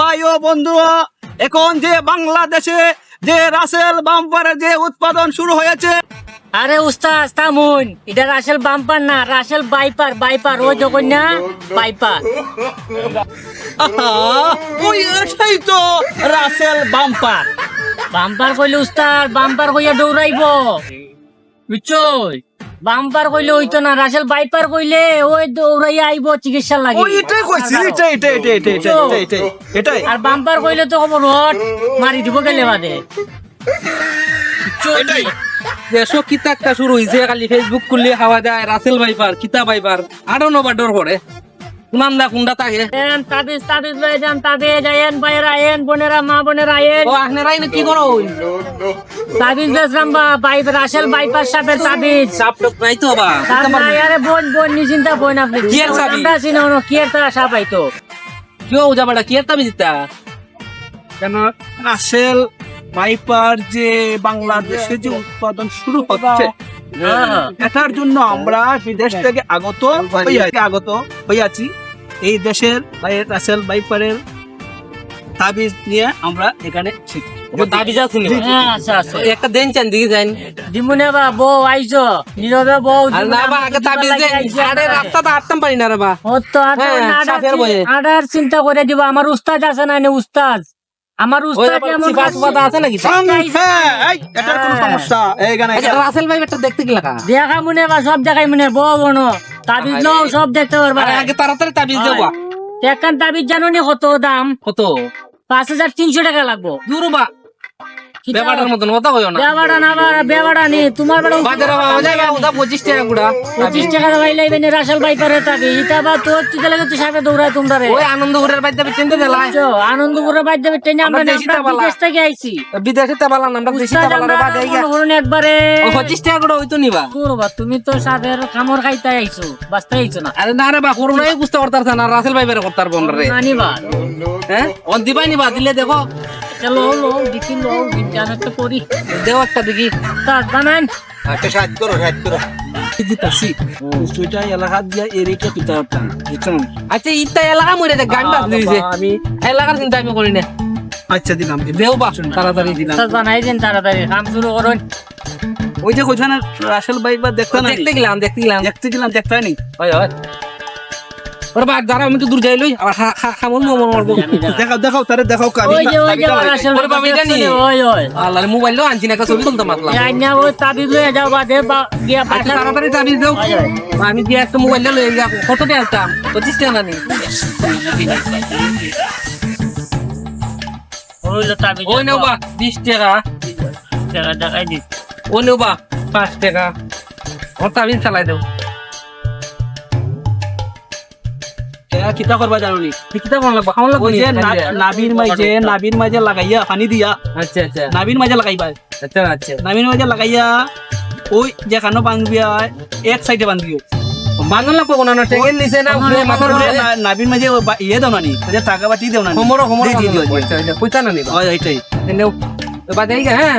ভাই ও বন্ধু এখন যে বাংলাদেশে যে রাসেল বাম্পারের যে উৎপাদন শুরু হয়েছে। আরে উস্তাদ থামুন। এটা রাসেল বাম্পার না রাসেল বাইপার বাইপার ও যখন না বাইপার ওই এটাই তো রাসেল বাম্পার। বাম্পার কইলে উস্তাদ বাম্পার কইয়া দৌড়াইব। বুঝছ বাম্পার কইলে ওই না রাসেল বাইপার কইলে ওই দৌড়াই আইব চিকিৎসা লাগে। এটাই কইছি এটাই এটাই এটাই এটাই এটাই এটাই এটাই আর বাম্পার কইলে তো খবর মারি দিব গেলে বাদে? এটাই। দেশো কিতাকটা শুরু হইছে খালি ফেসবুক খুললে হাওয়া দেয় রাসেল বাইপার কিতা বাইপার আরও নবার ডর পড়ে। কুনান্দা কুন্ডা তাকে এন তাদিস তাদিস যান তাদে এন মা এন ও না কি করো তাদিস রাশেল বাইপাস সাপের তাদিস সাপ নাই তো আরে বোন বোন আপনি। কি এর সাপ আমরা কি এর তারা সাপ আইতো? কি এর তামি কেন? রাশেল বাইপার যে বাংলাদেশে যে উৎপাদন শুরু হচ্ছে এটার জন্য আমরা বিদেশ থেকে আগত আগত হইয়াছি। এই দেশের ভাই রাসেল ভাইপারের তাবিজ নিয়ে আমরা এখানে হ্যাঁ, আচ্ছা একটা দেন চান দিকে বা বউ আইছো নীরবে বউ না বা আগে তাবিজ দেন। আরে রাস্তা তো আটতাম পারি না রে বা। ও তো আটার হ্যাঁ, আটার সাপের বয়ে। আটার চিন্তা করে দিব। আমার উস্তাদ আছে না উস্তাদ? আমার উস্তাদ আছে নাকি? এই, এটার কোনো হ্যাঁ। সমস্যা? এই গানে রাসেল ভাই এটা দেখতে কি লাগা দেখা মনে বা সব দেখাই মনে বড় বড় তাবিজ। নাও সব দেখতে পারবা। আগে তাড়াতাড়ি তাবিজ দেবো একখান তাবিজ জানো নি কত দাম? কত? পাঁচ হাজার তিনশো টাকা লাগবো। দূর বা ব্যাপারটার মতন কথা কইও না। বেবাড়া না বা- নি তোমার বেড়া বাজারে পাওয়া যায় ওটা পঁচিশ টাকা গুড়া। পঁচিশ টাকা ভাই লাইবে নি রাসেল বাইপারে তাবি ইটা বা তোর তুই লাগে তুই সাথে দৌড়ায় তোমরা রে। ওই আনন্দ উড়ের বাইতে চিনতে দিলাই। বুঝছ? আনন্দপুরে দেবে ট্রেনে আমরা আমরা দেশিটা আমরা বালা। বিদেশ থেকে আইছি। বিদেশে তে বালা আমরা দেশি তে বালা রে আমরা বা দেই একবারে ও পঁচিশ টাকা গুড়া হইতো নিবা করবা তুমি তো সাদের কামড় খাইতে আইছো বাঁচতে আইছো না। আরে না রে বা করোনাই বুঝতে পারতার না রাসেল ভাই বেরে করতার বোন রে নানিবা হ্যাঁ? অন দিবাই নিবা দিলে দেখো চলো লো দেখি লো বিজ্ঞান একটা করি। দেও একটা দেখি। তার দুইটা এলাকা দিয়া এরিকা পিতা আচ্ছা ইটা এলাকা মরে দেখ গান বাজ আমি এলাকার চিন্তা আমি করি না। আচ্ছা দিলাম দেও বা তাড়াতাড়ি দিলাম। বানাই দেন তাড়াতাড়ি কাম শুরু করুন। ওই যে কোথায় রাসেল ভাই বা দেখতে না? দেখতে গেলাম দেখতে গেলাম। দেখতে গেলাম দেখতে হয়নি? হয় হয়। ওরে বা দাঁড়া আমি তো দূর যাই লই। আবার খামন মন মরবো দেখাও দেখাও তারে দেখাও কালি ওই যে ওই ওরে বাবা, এটা নিয়ে। ওই ওই আল্লাহ মোবাইল লো আনছি না একটা ছবি তুলতে মাতলাম এই আইনা ওই তাবিজ লয়ে যাও বাদে বা গিয়া আচ্ছা তাড়াতাড়ি চাবি দেও। আমি দিয়ে একটা মোবাইল লই যা কত টাকা আনতাম পঁচিশ টাকা না নি হইল তাবিজ ওই নেও বা বিশ টাকা। টাকা দেখাই দিস ওই নেও বা পাঁচ টাকা। ওর তাবিজ চালাই দেও। কিতা করবা জানো কিতা কোন লাগবে? খাওয়ান লাগবে যে নাবির মাঝে নাবির মাঝে লাগাইয়া পানি দিয়া। আচ্ছা আচ্ছা। নাবির মাঝে লাগাইবা। আচ্ছা আচ্ছা। নাবির মাঝে লাগাইয়া ওই যেখানে বান্ধবিয়া এক সাইডে বান্ধিও বান্ধন লাগবে কোন না টেকেন নিছে না উপরে মাথার উপরে নাবির মাঝে ইয়ে দাও না যে টাকা বাটি দেও না নি। হোমরো হোমরো দি- দি দিও, দি। আচ্ছা আচ্ছা না নিবা ওই ওইটাই বাদে হ্যাঁ?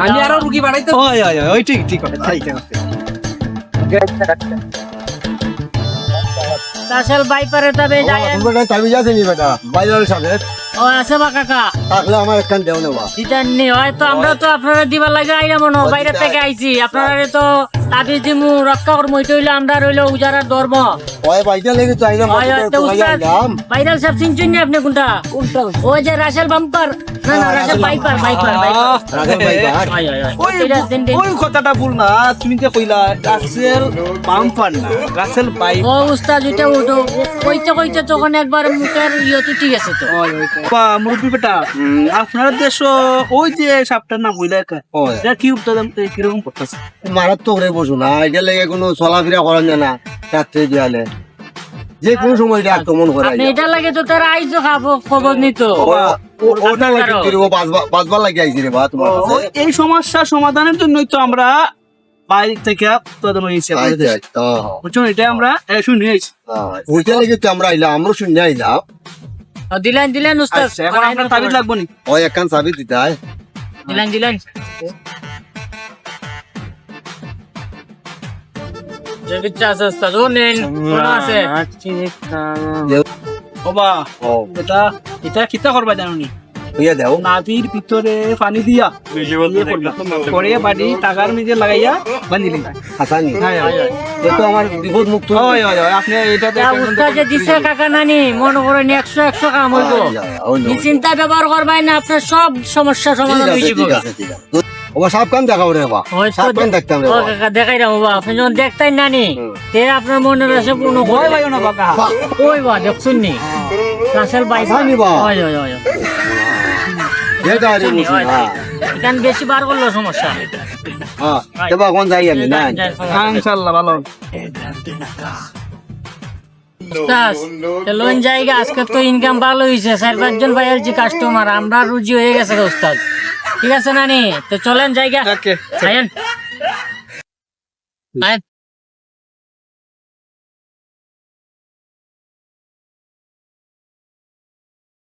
আমি আরও রুগী বাড়াইতে ঠিক ঠিক আছে ঠিক আছে আসল বাইপারে তবে যায় বেটা তাবিজ আছে নি বেটা। বাইরাল সাথে ও আছে বা কাকা। থাকলে আমার একখান দেও নেবা দিতেন নি হয়তো আমরা তো আপনারা দিবার লাগে আইনা মনো বাইরে থেকে আইছি। আপনারা তো তাবিজ দিমু রক্ষা করমু এটা হইল আমরা রইল উজারার ধর্ম। ওই বাইটা লেগে চাই না ওই একটা উস্তাদ ভাইরাল সব চিনছেন না আপনি কোনটা? ওই যে রাসেল বাম্পার। না না রাসেল বাইপার বাইপার বাইপার। আয় আয় ওই ওই কথাটা ভুল না তুমি যে কইলা রাসেল বাম্পার না রাসেল বাই ও উস্তাদ এটা উঠো কইতে কইতে তখন একবার মুখের ইয়ে তো ঠিক আছে তো। বা মুরব্বী বেটা আপনার দেশ ওই যে সাপটার নাম এটা কি উত্তর কীরকম করতেছে? মারাত্মক রে বসু না এটা লেগে কোনো চলাফেরা করেন যায় না রাত্রে যে কোনো সময় এটা আক্রমণ করে এটা লাগে তো তার আইজো খাব খবর নিত। ওটা লাগে কি রে, ও বাজবা- লাগে আইছি রে বা তোমার ওই- এই সমস্যা সমাধানের জন্যই তো আমরা বাইরে থেকে উৎপাদন হয়েছে হ্যাঁ, বুঝছেন? এটা আমরা এ, শুনে হ্যাঁ। ওইটা লেগে তো আমরা আইলাম আমরা শুনে আইলাম। দিলেন দিলেন উস্তাদ আচ্ছা এখন আপনার তাবিজ লাগবো নি ওই একখান চাবি দিতে হয় দিলেন দিলেন যে বিচ্ছা আছে উস্তাদ ও নেন কোন আছে বাবা ও এটা এটা কিতা করবা জানুনি হইয়া দেও। নাভির ভিতরে পানি দিয়া। ইয়ে। বাড়ি টাকার মেজে লাগাইয়া বান্ধিলি হাসানি হ্যাঁ, হ্যাঁ, হ্যাঁ। এ তো আমার বিপদ মুক্ত। হয়, হয়, হয়, আপনি এটাতে তা উস্তাদ যে দিছে কাকা নানি মনে করেন একশো একশো কাম হইব। এই চিন্তা ব্যবহার করবাই না আপনার সব সমস্যা সমাধান হয়ে যাবে। আছে ঠিক আছে। দেখাও রে বা হয়তো সাবকান দেখতাম রে কাকা দেখাই আপনি যখন নানি তে আপনার মনের আছে পূর্ণ ভয় করে পাইও না বাবা ওই বা দেখছুন নি? রাসেল বা। হয় হয় হয়। এখান বেশি বার করল সমস্যা? হ্যাঁ কোন যাই আমি না হ্যাঁ, ইনশাল্লাহ ভালো। লোন জায়গা আজকে তো ইনকাম ভালো হয়েছে চার পাঁচজন ভাইয়ের যে কাস্টমার আমরা রুজি হয়ে গেছে রে উস্তাদ। ঠিক আছে নানি? তো চলেন জায়গা। আয়েন। আয়েন।